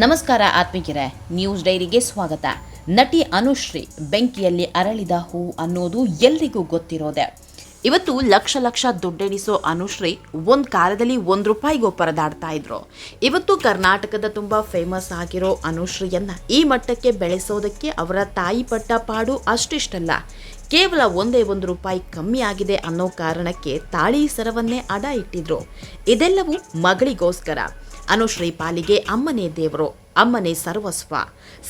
ನಮಸ್ಕಾರ ಆತ್ಮಿಕರೇ ನ್ಯೂಸ್ ಡೈರಿಗೆ ಸ್ವಾಗತ. ನಟಿ ಅನುಶ್ರೀ ಬೆಂಕಿಯಲ್ಲಿ ಅರಳಿದ ಹೂ ಅನ್ನೋದು ಎಲ್ರಿಗೂ ಗೊತ್ತಿರೋದೆ. ಇವತ್ತು ಲಕ್ಷ ಲಕ್ಷ ದುಡ್ಡೆಣಿಸೋ ಅನುಶ್ರೀ ಒಂದು ಕಾಲದಲ್ಲಿ ಒಂದು ರೂಪಾಯಿಗೂ ಪರದಾಡ್ತಾ ಇದ್ರು. ಇವತ್ತು ಕರ್ನಾಟಕದ ತುಂಬ ಫೇಮಸ್ ಆಗಿರೋ ಅನುಶ್ರೀಯನ್ನು ಈ ಮಟ್ಟಕ್ಕೆ ಬೆಳೆಸೋದಕ್ಕೆ ಅವರ ತಾಯಿ ಪಟ್ಟ ಪಾಡು ಅಷ್ಟಿಷ್ಟಲ್ಲ. ಕೇವಲ ಒಂದೇ ಒಂದು ರೂಪಾಯಿ ಕಮ್ಮಿ ಆಗಿದೆ ಅನ್ನೋ ಕಾರಣಕ್ಕೆ ತಾಳಿ ಸರವನ್ನೇ ಅಡ ಇಟ್ಟಿದ್ರು. ಇದೆಲ್ಲವೂ ಮಗಳಿಗೋಸ್ಕರ. ಅನುಶ್ರೀ ಪಾಲಿಗೆ ಅಮ್ಮನೇ ದೇವರು, ಅಮ್ಮನೇ ಸರ್ವಸ್ವ.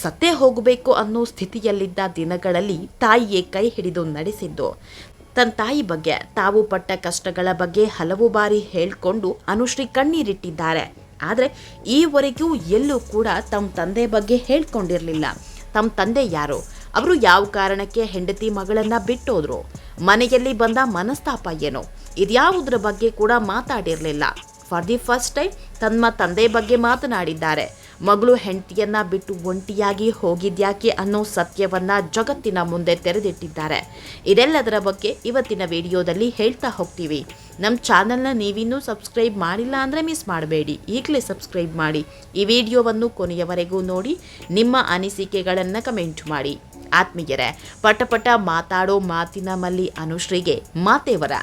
ಸತ್ತೇ ಹೋಗಬೇಕು ಅನ್ನೋ ಸ್ಥಿತಿಯಲ್ಲಿದ್ದ ದಿನಗಳಲ್ಲಿ ತಾಯಿಯೇ ಕೈ ಹಿಡಿದು ನಡೆಸಿದ್ದು. ತನ್ನ ತಾಯಿ ಬಗ್ಗೆ, ತಾವು ಪಟ್ಟ ಕಷ್ಟಗಳ ಬಗ್ಗೆ ಹಲವು ಬಾರಿ ಹೇಳಿಕೊಂಡು ಅನುಶ್ರೀ ಕಣ್ಣೀರಿಟ್ಟಿದ್ದಾರೆ. ಆದರೆ ಈವರೆಗೂ ಎಲ್ಲೂ ಕೂಡ ತಮ್ಮ ತಂದೆ ಬಗ್ಗೆ ಹೇಳ್ಕೊಂಡಿರಲಿಲ್ಲ. ತಮ್ಮ ತಂದೆ ಯಾರು? ಅವರು ಯಾವ ಕಾರಣಕ್ಕೆ ಹೆಂಡತಿ ಮಗಳನ್ನು ಬಿಟ್ಟೋದ್ರು? ಮನೆಯಲ್ಲಿ ಬಂದ ಮನಸ್ತಾಪ ಏನು? ಇದ್ಯಾವುದರ ಬಗ್ಗೆ ಕೂಡ ಮಾತಾಡಿರಲಿಲ್ಲ. ಫಾರ್ ದಿ ಫಸ್ಟ್ ಟೈಮ್ ತಮ್ಮ ತಂದೆ ಬಗ್ಗೆ ಮಾತನಾಡಿದ್ದಾರೆ. ಮಗಳು ಹೆಂಡತಿಯನ್ನ ಬಿಟ್ಟು ಒಂಟಿಯಾಗಿ ಹೋಗಿದ್ಯಾಕೆ ಅನ್ನೋ ಸತ್ಯವನ್ನ ಜಗತ್ತಿನ ಮುಂದೆ ತೆರೆದಿಟ್ಟಿದ್ದಾರೆ. ಇದೆಲ್ಲದರ ಬಗ್ಗೆ ಇವತ್ತಿನ ವಿಡಿಯೋದಲ್ಲಿ ಹೇಳ್ತಾ ಹೋಗ್ತೀವಿ. ನಮ್ಮ ಚಾನಲ್ನ ನೀವಿನ್ನೂ ಸಬ್ಸ್ಕ್ರೈಬ್ ಮಾಡಿಲ್ಲ ಅಂದರೆ ಮಿಸ್ ಮಾಡಬೇಡಿ. ಈಗಲೇ ಸಬ್ಸ್ಕ್ರೈಬ್ ಮಾಡಿ. ಈ ವಿಡಿಯೋವನ್ನು ಕೊನೆಯವರೆಗೂ ನೋಡಿ, ನಿಮ್ಮ ಅನಿಸಿಕೆಗಳನ್ನು ಕಮೆಂಟ್ ಮಾಡಿ. ಆತ್ಮೀಯರೇ ಪಟ ಪಟ ಮಾತಾಡೋ ಮಾತಿನ ಮಲ್ಲಿ ಅನುಶ್ರೀಗೆ ಮಾತೇವರ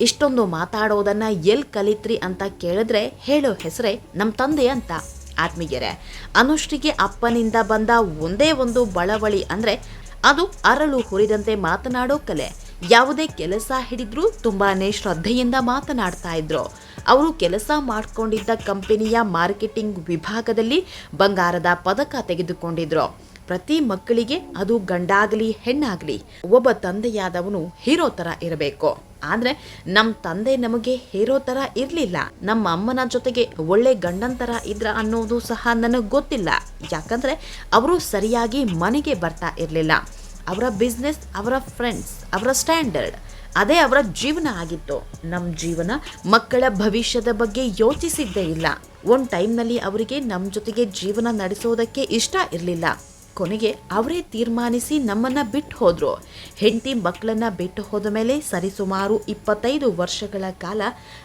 ಇಷ್ಟೊಂದು ಮಾತಾಡೋದನ್ನ ಎಲ್ ಕಲಿತ್ರಿ ಅಂತ ಕೇಳಿದ್ರೆ ಹೇಳೋ ಹೆಸರೇ ನಮ್ಮ ತಂದೆ ಅಂತ. ಆತ್ಮೀಯರೇ, ಅನುಷ್ಠಿಗೆ ಅಪ್ಪನಿಂದ ಬಂದ ಒಂದೇ ಒಂದು ಬಳವಳಿ ಅಂದ್ರೆ ಅದು ಅರಳು ಹುರಿದಂತೆ ಮಾತನಾಡೋ ಕಲೆ. ಯಾವುದೇ ಕೆಲಸ ಹಿಡಿದ್ರೂ ತುಂಬಾನೇ ಶ್ರದ್ಧೆಯಿಂದ ಮಾತನಾಡ್ತಾ ಇದ್ರು. ಅವರು ಕೆಲಸ ಮಾಡ್ಕೊಂಡಿದ್ದ ಕಂಪನಿಯ ಮಾರ್ಕೆಟಿಂಗ್ ವಿಭಾಗದಲ್ಲಿ ಬಂಗಾರದ ಪದಕ ತೆಗೆದುಕೊಂಡಿದ್ರು. ಪ್ರತಿ ಮಕ್ಕಳಿಗೆ ಅದು ಗಂಡಾಗಲಿ, ಹೆಣ್ಣಾಗಲಿ, ಒಬ್ಬ ತಂದೆಯಾದವನು ಹೀರೋ ಥರ ಇರಬೇಕು. ಆದರೆ ನಮ್ಮ ತಂದೆ ನಮಗೆ ಹೀರೋ ಥರ ಇರಲಿಲ್ಲ. ನಮ್ಮ ಅಮ್ಮನ ಜೊತೆಗೆ ಒಳ್ಳೆ ಗಂಡನ ಥರ ಇದ್ರ ಅನ್ನೋದು ಸಹ ನನಗೆ ಗೊತ್ತಿಲ್ಲ. ಯಾಕಂದರೆ ಅವರು ಸರಿಯಾಗಿ ಮನೆಗೆ ಬರ್ತಾ ಇರಲಿಲ್ಲ. ಅವರ ಬಿಸ್ನೆಸ್ ಅವರ ಫ್ರೆಂಡ್ಸ್ ಅವರ ಸ್ಟ್ಯಾಂಡರ್ಡ್ ಅದೇ ಅವರ ಜೀವನ ಆಗಿತ್ತು. ನಮ್ಮ ಜೀವನ ಮಕ್ಕಳ ಭವಿಷ್ಯದ ಬಗ್ಗೆ ಯೋಚಿಸಿದ್ದೇ ಇಲ್ಲ. ಒಂದು ಟೈಮ್ನಲ್ಲಿ ಅವರಿಗೆ ನಮ್ಮ ಜೊತೆಗೆ ಜೀವನ ನಡೆಸೋದಕ್ಕೆ ಇಷ್ಟ ಇರಲಿಲ್ಲ. ಕೊನೆಗೆ ಅವರೇ ತೀರ್ಮಾನಿಸಿ ನಮ್ಮನ್ನ ಬಿಟ್ಟು ಹೋದ್ರು. ಹೆಂಡತಿ ಮಕ್ಕಳನ್ನ ಬಿಟ್ಟು ಹೋದ ಮೇಲೆ ಸರಿಸುಮಾರು ಇಪ್ಪತ್ತೈದು ವರ್ಷಗಳ ಕಾಲ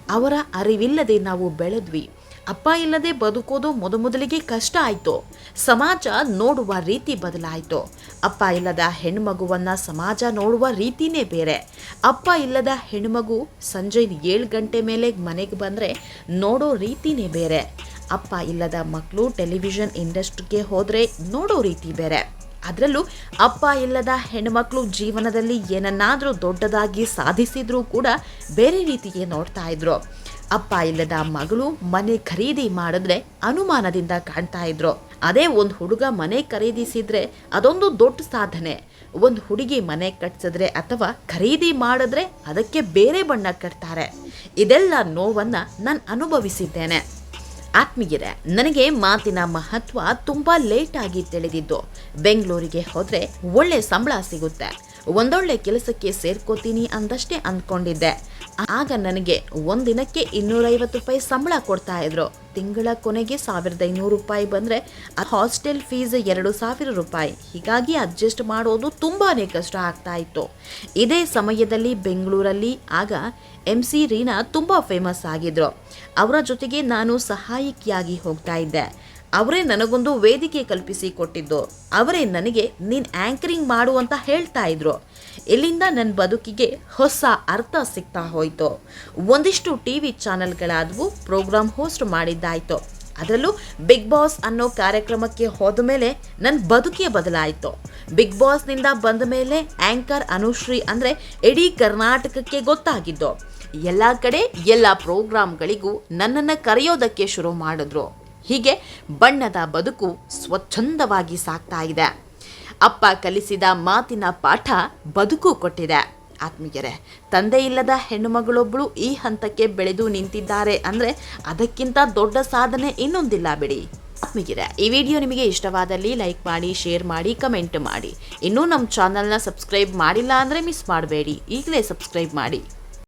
ಅವರ ಅರಿವಿಲ್ಲದೆ ನಾವು ಬೆಳೆದ್ವಿ. ಅಪ್ಪ ಇಲ್ಲದೆ ಬದುಕೋದು ಮೊದಮೊದಲಿಗೆ ಕಷ್ಟ ಆಯಿತು. ಸಮಾಜ ನೋಡುವ ರೀತಿ ಬದಲಾಯಿತು. ಅಪ್ಪ ಇಲ್ಲದ ಹೆಣ್ಮಗುವನ್ನ ಸಮಾಜ ನೋಡುವ ರೀತಿನೇ ಬೇರೆ. ಅಪ್ಪ ಇಲ್ಲದ ಹೆಣ್ಮಗು ಸಂಜೆ ಏಳು ಗಂಟೆ ಮೇಲೆ ಮನೆಗೆ ಬಂದರೆ ನೋಡೋ ರೀತಿನೇ ಬೇರೆ. ಅಪ್ಪ ಇಲ್ಲದ ಮಕ್ಕಳು ಟೆಲಿವಿಷನ್ ಇಂಡಸ್ಟ್ರಿಗೆ ಹೋದರೆ ನೋಡೋ ರೀತಿ ಬೇರೆ. ಅದರಲ್ಲೂ ಅಪ್ಪ ಇಲ್ಲದ ಹೆಣ್ಮಕ್ಳು ಜೀವನದಲ್ಲಿ ಏನನ್ನಾದರೂ ದೊಡ್ಡದಾಗಿ ಸಾಧಿಸಿದ್ರೂ ಕೂಡ ಬೇರೆ ರೀತಿಗೆ ನೋಡ್ತಾ ಇದ್ರು. ಅಪ್ಪ ಇಲ್ಲದ ಮಗಳು ಮನೆ ಖರೀದಿ ಮಾಡಿದ್ರೆ ಅನುಮಾನದಿಂದ ಕಾಣ್ತಾ ಇದ್ರು. ಅದೇ ಒಂದು ಹುಡುಗ ಮನೆ ಖರೀದಿಸಿದ್ರೆ ಅದೊಂದು ದೊಡ್ಡ ಸಾಧನೆ. ಒಂದು ಹುಡುಗಿ ಮನೆ ಕಟ್ಸಿದ್ರೆ ಅಥವಾ ಖರೀದಿ ಮಾಡಿದ್ರೆ ಅದಕ್ಕೆ ಬೇರೆ ಬಣ್ಣ ಕಟ್ತಾರೆ. ಇದೆಲ್ಲ ನೋವನ್ನು ನಾನು ಅನುಭವಿಸಿದ್ದೇನೆ. ಆತ್ಮೀಯರೇ, ನನಗೆ ಮಾತಿನ ಮಹತ್ವ ತುಂಬ ಲೇಟಾಗಿ ತಿಳಿದಿದ್ದು. ಬೆಂಗಳೂರಿಗೆ ಹೋದರೆ ಒಳ್ಳೆ ಸಂಬಳ ಸಿಗುತ್ತೆ. ಒಂದೊಳ್ಳೆ ಕೆಲಸಕ್ಕೆ ಸೇರ್ಕೋತೀನಿ ಅಂದಷ್ಟೇ ಅಂದ್ಕೊಂಡಿದ್ದೆ ಆಗ ನನಗೆ ಒಂದಿನಕ್ಕೆ ಇನ್ನೂರೈವತ್ತು ರೂಪಾಯಿ ಸಂಬಳ ಕೊಡ್ತಾ ಇದ್ರು. ತಿಂಗಳ ಕೊನೆಗೆ ಸಾವಿರದ ಐನೂರು ರೂಪಾಯಿ ಬಂದರೆ ಹಾಸ್ಟೆಲ್ ಫೀಸ್ ಎರಡು ಸಾವಿರ ರೂಪಾಯಿ. ಹೀಗಾಗಿ ಅಡ್ಜಸ್ಟ್ ಮಾಡೋದು ತುಂಬಾ ಕಷ್ಟ ಆಗ್ತಾ ಇತ್ತು. ಇದೇ ಸಮಯದಲ್ಲಿ ಬೆಂಗಳೂರಲ್ಲಿ ಆಗ ಎಂ ಸಿ ರೀನಾ ತುಂಬ ಫೇಮಸ್ ಆಗಿದ್ರು. ಅವರ ಜೊತೆಗೆ ನಾನು ಸಹಾಯಕಿಯಾಗಿ ಹೋಗ್ತಾ ಇದ್ದೆ. ಅವರೇ ನನಗೊಂದು ವೇದಿಕೆ ಕಲ್ಪಿಸಿ ಕೊಟ್ಟಿದ್ದು. ಅವರೇ ನನಗೆ ನೀನು ಆ್ಯಂಕರಿಂಗ್ ಮಾಡು ಅಂತ ಹೇಳ್ತಾ ಇದ್ರು. ಇಲ್ಲಿಂದ ನನ್ನ ಬದುಕಿಗೆ ಹೊಸ ಅರ್ಥ ಸಿಗ್ತಾ ಹೋಯಿತು. ಒಂದಿಷ್ಟು ಟಿ ವಿ ಚಾನೆಲ್ಗಳಾದವು ಪ್ರೋಗ್ರಾಮ್ ಹೋಸ್ಟ್ ಮಾಡಿದ್ದಾಯಿತು. ಅದರಲ್ಲೂ ಬಿಗ್ ಬಾಸ್ ಅನ್ನೋ ಕಾರ್ಯಕ್ರಮಕ್ಕೆ ಹೋದ ಮೇಲೆ ನನ್ನ ಬದುಕೇ ಬದಲಾಯಿತು. ಬಿಗ್ ಬಾಸ್ನಿಂದ ಬಂದ ಮೇಲೆ ಆ್ಯಂಕರ್ ಅನುಶ್ರೀ ಅಂದರೆ ಇಡೀ ಕರ್ನಾಟಕಕ್ಕೆ ಗೊತ್ತಾಗಿದ್ದು. ಎಲ್ಲ ಕಡೆ ಎಲ್ಲ ಪ್ರೋಗ್ರಾಮ್ಗಳಿಗೂ ನನ್ನನ್ನು ಕರೆಯೋದಕ್ಕೆ ಶುರು ಮಾಡಿದ್ರು. ಹೀಗೆ ಬಣ್ಣದ ಬದುಕು ಸ್ವಚ್ಛಂದವಾಗಿ ಸಾಗ್ತಾ ಇದೆ. ಅಪ್ಪ ಕಲಿಸಿದ ಮಾತಿನ ಪಾಠ ಬದುಕು ಕೊಟ್ಟಿದೆ. ಆತ್ಮೀಯರೇ ತಂದೆ ಇಲ್ಲದ ಹೆಣ್ಣುಮಗಳೊಬ್ಬಳು ಈ ಹಂತಕ್ಕೆ ಬೆಳೆದು ನಿಂತಿದ್ದಾರೆ ಅಂದರೆ ಅದಕ್ಕಿಂತ ದೊಡ್ಡ ಸಾಧನೆ ಇನ್ನೊಂದಿಲ್ಲ ಬಿಡಿ. ಆತ್ಮೀಯರೇ, ಈ ವಿಡಿಯೋ ನಿಮಗೆ ಇಷ್ಟವಾದಲ್ಲಿ ಲೈಕ್ ಮಾಡಿ, ಶೇರ್ ಮಾಡಿ, ಕಮೆಂಟ್ ಮಾಡಿ. ಇನ್ನೂ ನಮ್ಮ ಚಾನಲ್ನ ಸಬ್ಸ್ಕ್ರೈಬ್ ಮಾಡಿಲ್ಲ ಅಂದರೆ ಮಿಸ್ ಮಾಡಬೇಡಿ. ಈಗಲೇ ಸಬ್ಸ್ಕ್ರೈಬ್ ಮಾಡಿ.